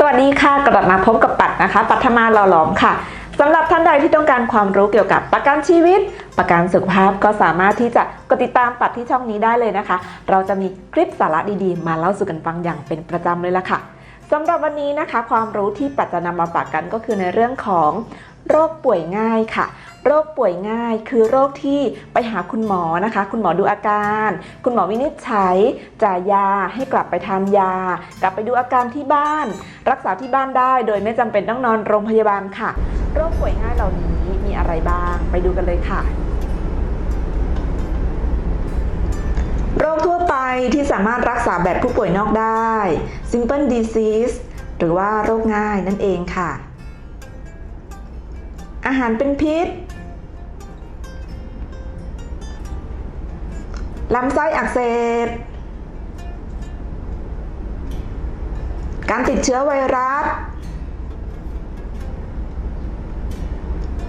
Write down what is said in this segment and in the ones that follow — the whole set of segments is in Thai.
สวัสดีค่ะ กลับมาพบกับปัดนะคะ ปัทมาหล่อหลอมค่ะสำหรับท่านใดที่ต้องการความรู้เกี่ยวกับประกันชีวิต ประกันสุขภาพก็สามารถที่จะกดติดตามปัดที่ช่องนี้ได้เลยนะคะ เราจะมีคลิปสาระดีๆ มาเล่าสู่กันฟังอย่างเป็นประจำเลยล่ะค่ะสำหรับวันนี้นะคะ ความรู้ที่ปัดจะนำมาฝากกันก็คือในเรื่องของโรคป่วยง่ายค่ะ โรคป่วยง่ายคือโรคที่ไปหาคุณหมอนะคะ คุณหมอดูอาการ คุณหมอวินิจฉัยจ่ายยาให้กลับไปทานยา กลับไปดูอาการที่บ้าน รักษาที่บ้านได้โดยไม่จำเป็นต้องนอนโรงพยาบาลค่ะ โรคป่วยง่ายเหล่านี้มีอะไรบ้าง ไปดูกันเลยค่ะโรคทั่วไปที่สามารถรักษาแบบผู้ป่วยนอกได้ simple disease หรือว่าโรคง่ายนั่นเองค่ะ อาหารเป็นพิษลำไส้อักเสบ การติดเชื้อไวรัส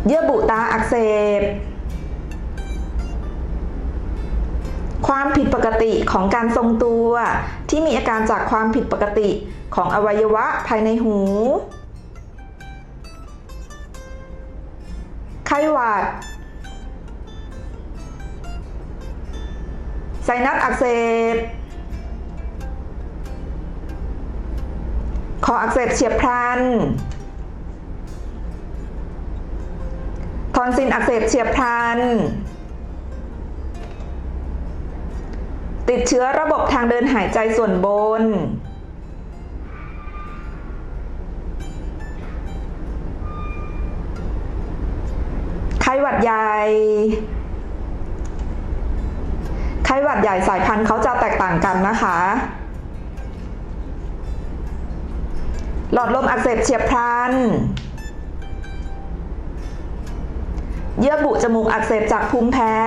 เยื่อบุตาอักเสบ ความผิดปกติของการทรงตัว ที่มีอาการจากความผิดปกติของอวัยวะภายในหู ไข้หวัด ไซนัสอักเสบคออักเสบเฉียบพลัน ทอนซิลอักเสบเฉียบพลัน ติดเชื้อระบบทางเดินหายใจส่วนบน ข้หวัดใหญ่ไข้หวัดใหญ่สายพันธุ์เขาจะแตกต่างกันนะคะ หลอดลมอักเสบเฉียบพลัน เยื่อบุจมูกอักเสบจากภูมิแพ้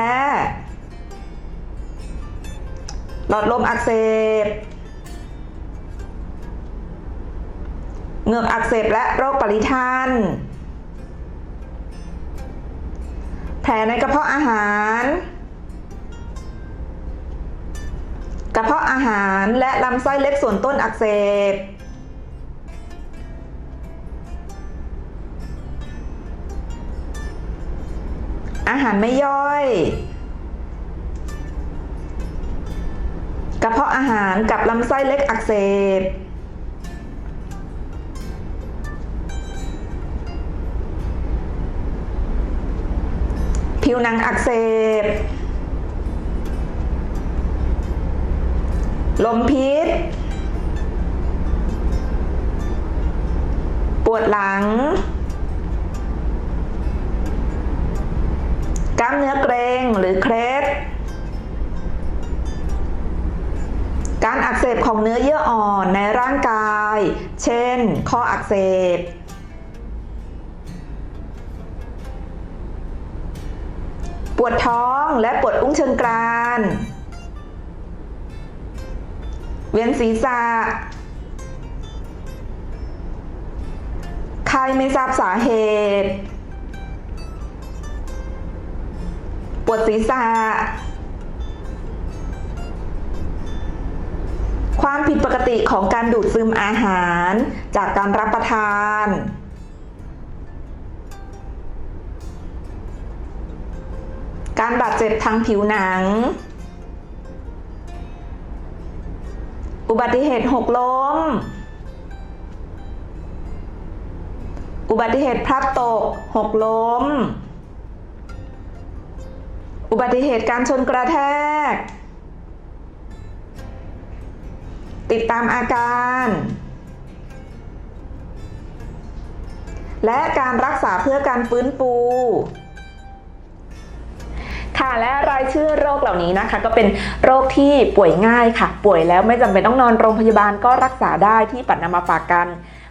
หลอดลมอักเสบเหงือกอักเสบและโรคปริทาน ในกระเพาะอาหาร กระเพาะอาหารและลำไส้เล็กส่วนต้นอักเสบ อาหารไม่ย่อย กระเพาะอาหารกับลำไส้เล็กอักเสบ ผิวหนังอักเสบ ลมพิษ ปวดหลัง กล้ามเนื้อเกรงหรือเครสการอักเสบของเนื้อเยื่ออ่อนในร่างกาย เช่น ข้ออักเสบ วดท้องและปวดอุ้งเชิงกราน เวียนศีรษะใครไม่ทราบสาเหตุ ปวดศีรษะ ความผิดปกติของการดูดซึมอาหารจากการรับประทาน บาดเจ็บทางผิวหนัง อุบัติเหตุหกล้ม อุบัติเหตุพลัดตกหกล้ม อุบัติเหตุการชนกระแทก ติดตามอาการ และการรักษาเพื่อการฟื้นฟู ค่ะ และรายชื่อโรคเหล่านี้นะคะ ก็เป็นโรคที่ป่วยง่ายค่ะ ป่วยแล้วไม่จำเป็นต้องนอนโรงพยาบาลก็รักษาได้ที่ปัดนำมาฝากกัน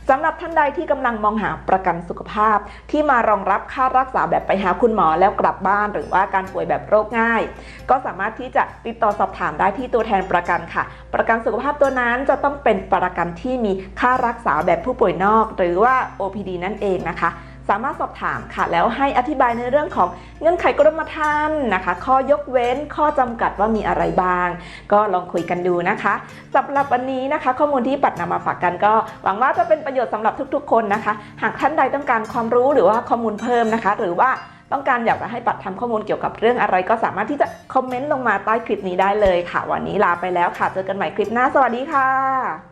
สำหรับท่านใดที่กำลังมองหาประกันสุขภาพ ที่มารองรับค่ารักษาแบบไปหาคุณหมอแล้วกลับบ้าน หรือว่าการป่วยแบบโรคง่าย ก็สามารถที่จะติดต่อสอบถามได้ที่ตัวแทนประกันค่ะ ประกันสุขภาพตัวนั้นจะต้องเป็นประกันที่มีค่ารักษาแบบผู้ป่วยนอก หรือว่า OPD นั่นเองนะคะ สามารถสอบถามค่ะ แล้วให้อธิบายในเรื่องของเงื่อนไขกรมธรรม์นะคะ ข้อยกเว้นข้อจำกัดว่ามีอะไรบ้าง ก็ลองคุยกันดูนะคะสำหรับวันนี้นะคะ ข้อมูลที่ปัดนำมาฝากกันก็หวังว่าจะเป็นประโยชน์สำหรับทุกๆ คนนะคะ หากท่านใดต้องการความรู้หรือว่าข้อมูลเพิ่มนะคะ หรือว่าต้องการอยากจะให้ปัดทำข้อมูลเกี่ยวกับเรื่องอะไร ก็สามารถที่จะคอมเมนต์ลงมาใต้คลิปนี้ได้เลยค่ะ วันนี้ลาไปแล้วค่ะ เจอกันใหม่คลิปหน้า สวัสดีค่ะ